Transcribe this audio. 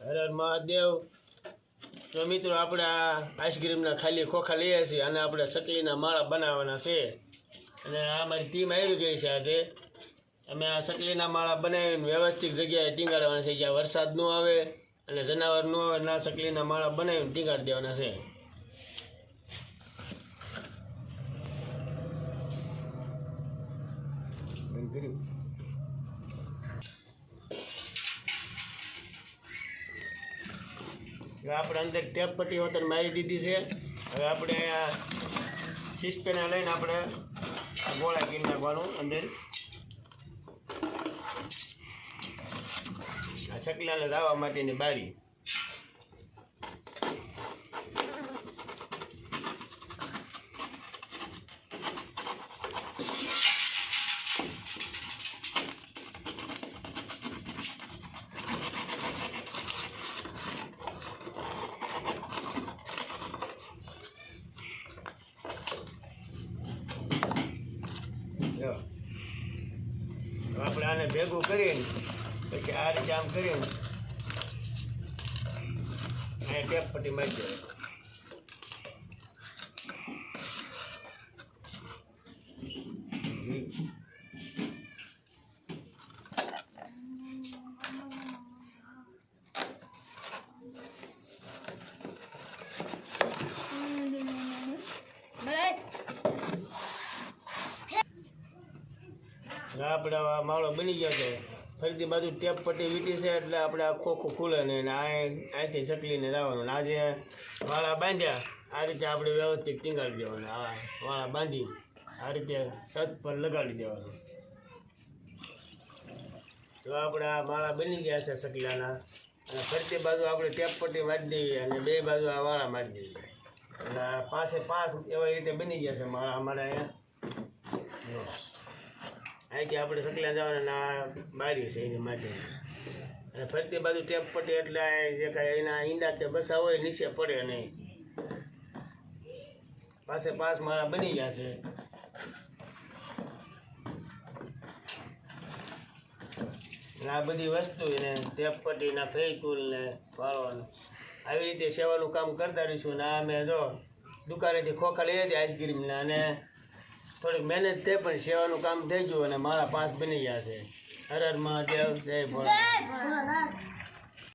હર મહાદેવ. તો મિત્રો, આપણે આ આઈસ્ક્રીમના ખાલી ખોખા લઈએ છીએ અને આપણે ચકલીના માળા બનાવવાના છે. અને આ અમારી ટીમ આવી ગઈ છે આજે. અમે આ સકલીના માળા બનાવીને વ્યવસ્થિત જગ્યાએ ટીંગાડવાના છે. જ્યાં વરસાદ ન આવે અને જનાવર ન આવે ના ચકલીના માળા બનાવીને ટીંગાડી દેવાના છે. કર્યું? હવે આપણે અંદર ટેપ પટ્ટી વતન મારી દીધી છે, હવે આપણે આ સિસ્પેના લઈને આપણે ગોળા કરી નાખવાનું અંદર. આ ચકલાને દાવા માટેની બારી જો આને ભેગું કરીને પછી આ રીતે આમ કરીને અહીંયા ટેપ પટ્ટી મારી દેવાની હવે આપણે માળો બની ગયો છે. ફરીથી બાજુ ટેપ પટ્ટી વીટી છે એટલે આપણે આ ખોખું ખુલે નહીં આ અહીંથી ચકલીને જવાનું. આજે વાળા બાંધ્યા. આ રીતે આપણે વ્યવસ્થિત ટીંગાડી દેવાનું. આ વાળા બાંધી આ રીતે છત પર લગાડી દેવાનું. તો આપણે આ માળા બની ગયા છે ચકલાના. અને ફરતી બાજુ આપણે ટેપ પટ્ટી મારી દઈએ અને બે બાજુ આ વાળા મારી દઈએ. એટલે પાસે પાંચ એવા રીતે બની ગયા છે માળા અમારા અહીંયા. અહીંથી આપણે સકલા જવાના ના બારી છે એની માટે. અને ફરતી બાજુ ટેપ પટ્ટી એટલે જે કાંઈ એના ઈંડા કે બસા હોય નીચે પડે નહીં. પાસે પાંચ માળા બની ગયા છે. આ બધી વસ્તુ એને ટેપ પટ્ટીના ફેકુલ ને વાળવાનું. આવી રીતે સેવાનું કામ કરતા રહીશું ને અમે જો દુકાનેથી ખોખા લઈએ હતી આઈસ્ક્રીમના અને થોડીક મહેનત થઈ પણ સેવાનું કામ થઈ ગયું અને મારા પાસ બની ગયા છે. હર હર મહાદેવ જય ભોળાનાથ.